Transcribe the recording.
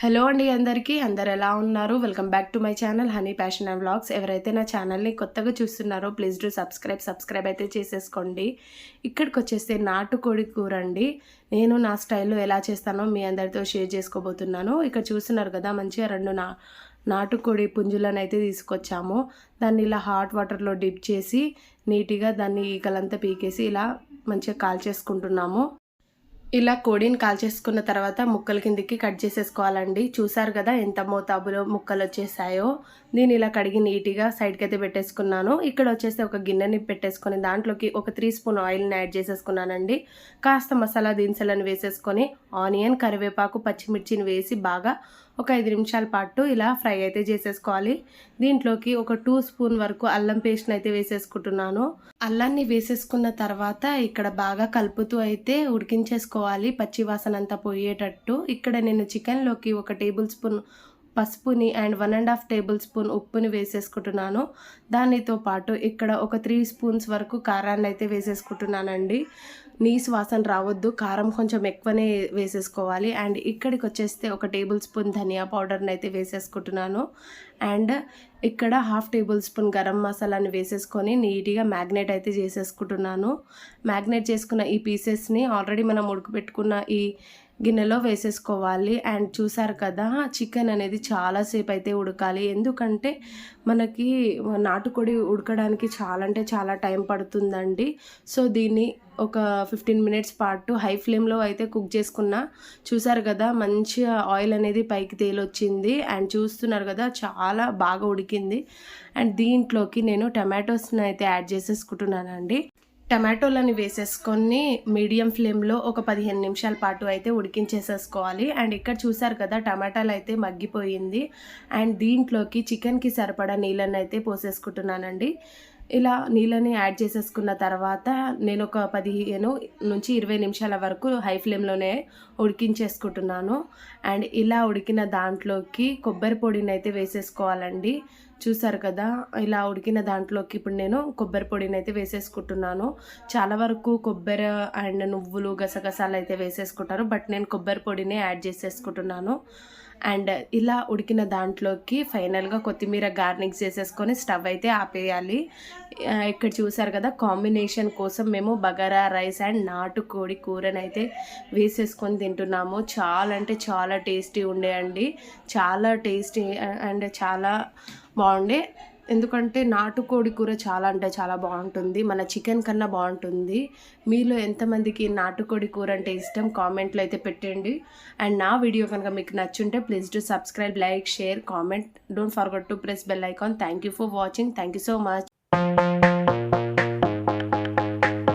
Hello అండి అందరికీ. అందరు ఎలా ఉన్నారు? Welcome back to my channel honey passion and vlogs. ఎవరైతే నా ఛానల్ని కొత్తగా చూస్తున్నారో ప్లీజ్ డూ సబ్స్క్రైబ్. సబ్స్క్రైబ్ అయితే చేసేసుకోండి. ఇక్కడికి వచ్చేస్తే నాటుకోడి కూర అండి. నేను నా స్టైల్లో ఎలా చేస్తానో మీ అందరితో షేర్ చేసుకోబోతున్నాను. ఇక్కడ చూస్తున్నారు కదా మంచిగా రెండు నా నాటుకోడి పుంజులను అయితే తీసుకొచ్చాము. దాన్ని ఇలా హాట్ వాటర్లో డిప్ చేసి నీట్గా దాన్ని ఈకలంతా పీకేసి ఇలా మంచిగా కాల్చేసుకుంటున్నాము. ఇలా కోడిని కాల్చేసుకున్న తర్వాత ముక్కల కిందికి కట్ చేసేసుకోవాలండి. చూసారు కదా ఎంత మోతాబులో ముక్కలు వచ్చేసాయో. నేను ఇలా కడిగి నీట్గా సైడ్కి అయితే పెట్టేసుకున్నాను. ఇక్కడ వచ్చేసి ఒక గిన్నెని పెట్టేసుకొని దాంట్లోకి ఒక త్రీ స్పూన్ ఆయిల్ని యాడ్ చేసేసుకున్నానండి. కాస్త మసాలా దినుసులను వేసేసుకొని ఆనియన్ కరివేపాకు పచ్చిమిర్చిని వేసి బాగా ఒక ఐదు నిమిషాల పాటు ఇలా ఫ్రై అయితే చేసేసుకోవాలి. దీంట్లోకి ఒక టూ స్పూన్ వరకు అల్లం పేస్ట్ని అయితే వేసేసుకుంటున్నాను. అల్లాన్ని వేసేసుకున్న తర్వాత ఇక్కడ బాగా కలుపుతూ అయితే ఉడికించేసుకోవాలి. పచ్చి వాసన అంతా పోయేటట్టు. ఇక్కడ నేను చికెన్లోకి ఒక టేబుల్ స్పూన్ పసుపుని and one and half tablespoon ఉప్పుని వేసేసుకుంటున్నాను. దానితో పాటు ఇక్కడ ఒక త్రీ స్పూన్స్ వరకు కారాన్ని అయితే వేసేసుకుంటున్నానండి. నీస్ వాసన రావద్దు కారం కొంచెం ఎక్కువనే వేసేసుకోవాలి. అండ్ ఇక్కడికి వచ్చేస్తే ఒక టేబుల్ స్పూన్ ధనియా పౌడర్ని అయితే వేసేసుకుంటున్నాను. అండ్ ఇక్కడ హాఫ్ టేబుల్ స్పూన్ గరం మసాలాని వేసేసుకొని నీట్గా మ్యాగ్నేట్ అయితే చేసేసుకుంటున్నాను. మ్యాగ్నేట్ చేసుకున్న ఈ పీసెస్ని ఆల్రెడీ మనం ఉడుకుపెట్టుకున్న ఈ గిన్నెలో వేసేసుకోవాలి. అండ్ చూసారు కదా చికెన్ అనేది చాలాసేపు అయితే ఉడకాలి. ఎందుకంటే మనకి నాటుకోడి ఉడకడానికి చాలా అంటే చాలా టైం పడుతుందండి. సో దీన్ని ఒక ఫిఫ్టీన్ మినిట్స్ పాటు హై ఫ్లేమ్లో అయితే కుక్ చేసుకున్న చూసారు కదా మంచిగా ఆయిల్ అనేది పైకి తేలొచ్చింది. అండ్ చూస్తున్నారు కదా చాలా బాగా ఉడికింది. అండ్ దీంట్లోకి నేను టమాటోస్ని అయితే యాడ్ చేసేసుకుంటున్నానండి. టమాటోలని వేసేసుకొని మీడియం ఫ్లేమ్లో ఒక పదిహేను నిమిషాల పాటు అయితే ఉడికించేసేసుకోవాలి. అండ్ ఇక్కడ చూసారు కదా టమాటాలు అయితే మగ్గిపోయింది. అండ్ దీంట్లోకి చికెన్కి సరిపడా నీళ్ళని అయితే పోసేసుకుంటున్నానండి. ఇలా నీళ్ళని యాడ్ చేసేసుకున్న తర్వాత నేను ఒక పదిహేను నుంచి ఇరవై నిమిషాల వరకు హై ఫ్లేమ్లోనే ఉడికించేసుకుంటున్నాను. అండ్ ఇలా ఉడికిన దాంట్లోకి కొబ్బరి పొడిని అయితే వేసేసుకోవాలండి. చూసారు కదా ఇలా ఉడికిన దాంట్లోకి ఇప్పుడు నేను కొబ్బరి పొడిని అయితే వేసేసుకుంటున్నాను. చాలా వరకు కొబ్బరి అండ్ నువ్వులు గసగసాలు అయితే వేసేసుకుంటారు బట్ నేను కొబ్బరి పొడినే యాడ్ చేసేసుకుంటున్నాను. అండ్ ఇలా ఉడికిన దాంట్లోకి ఫైనల్గా కొత్తిమీర గార్నిక్ చేసేసుకొని స్టవ్ అయితే ఆపేయాలి. ఇక్కడ చూసారు కదా కాంబినేషన్ కోసం మేము బగారా రైస్ అండ్ నాటుకోడి కూరని అయితే వేసేసుకొని తింటున్నాము. చాలా అంటే చాలా టేస్టీ ఉండే అండి. చాలా టేస్టీ అండ్ చాలా బాగుండే. ఎందుకంటే నాటుకోడి కూర చాలా అంటే చాలా బాగుంటుంది. మన చికెన్ కన్నా బాగుంటుంది. మీలో ఎంతమందికి నాటుకోడి కూర అంటే ఇష్టం కామెంట్లో అయితే పెట్టండి. అండ్ నా వీడియో కనుక మీకు నచ్చుంటే please to subscribe like share comment. Don't forget to press bell icon. Thank you for watching. Thank you so much.